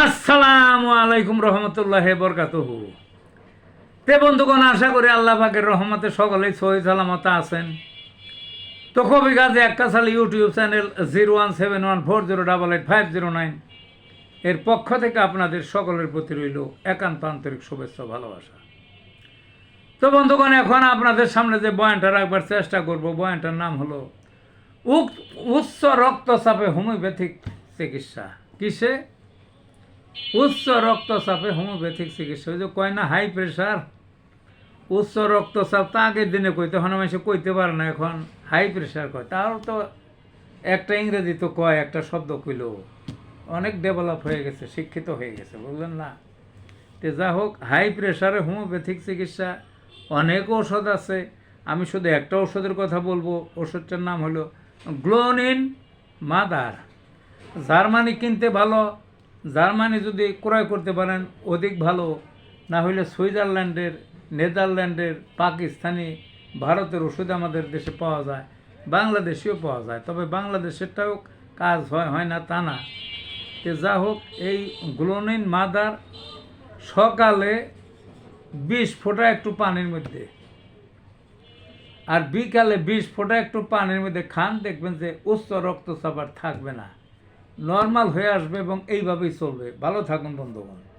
আসসালামু আলাইকুম রহমতুল্লাহ বরকাতুহ। তে বন্ধুগণ, আশা করি আল্লাহ পাকের রহমতে সকলেই সহি সালামত আছেন। তো কবি Gazi একাশাল YouTube channel zero one seven one four zero double eight five zero nine. এর পক্ষ থেকে আপনাদের সকলের প্রতি রইল একান্ত আন্তরিক শুভেচ্ছা ভালোবাসা। তো বন্ধুগণ, এখন আপনাদের সামনে যে বয়ানটা রাখবার চেষ্টা করব, বয়ানটার নাম হলো উচ্চ রক্তচাপে হোমিওপ্যাথিক চিকিৎসা। কিসে? উচ্চ রক্তচাপে হোমিওপ্যাথিক চিকিৎসা। যে কয় না হাই প্রেশার উচ্চ রক্তচাপ তা আগের দিনে কইতে, এখন মানুষে কইতে পারে না এখন। হাই প্রেশার কয়। তাও তো একটা ইংরেজি তো কয়, একটা শব্দ কইল। অনেক ডেভেলপ হয়ে গেছে, শিক্ষিত হয়ে গেছে, বুঝলেন না? তে যা হোক হাই প্রেশারে হোমিওপ্যাথিক চিকিৎসা অনেক ওষুধ আছে। আমি শুধু একটা ওষুধের কথা বলব। ওষুধটার নাম হলো গ্লোনিন মাদার। জার্মানি কিনতে ভালো জার্মানি যদি ক্রয় করতে পারেন, অধিক ভালো। না হলে সুইজারল্যান্ডের, নেদারল্যান্ডের, পাকিস্তানি, ভারতের ওষুধ আমাদের দেশে পাওয়া যায়, বাংলাদেশেও পাওয়া যায়। তবে বাংলাদেশেরটাও কাজ হয় হয় না তা না। তে যা হোক, এই গ্লোনিন মাদার সকালে বিশ ফোঁটা একটু পানির মধ্যে আর বিকালে বিশ ফোঁটা একটু পানির মধ্যে খান, দেখবেন যে উচ্চ রক্তচাপ আর থাকবে না। নর্মাল হয়ে আসবে এবং এইভাবেই চলবে। ভালো থাকুন বন্ধুগণ।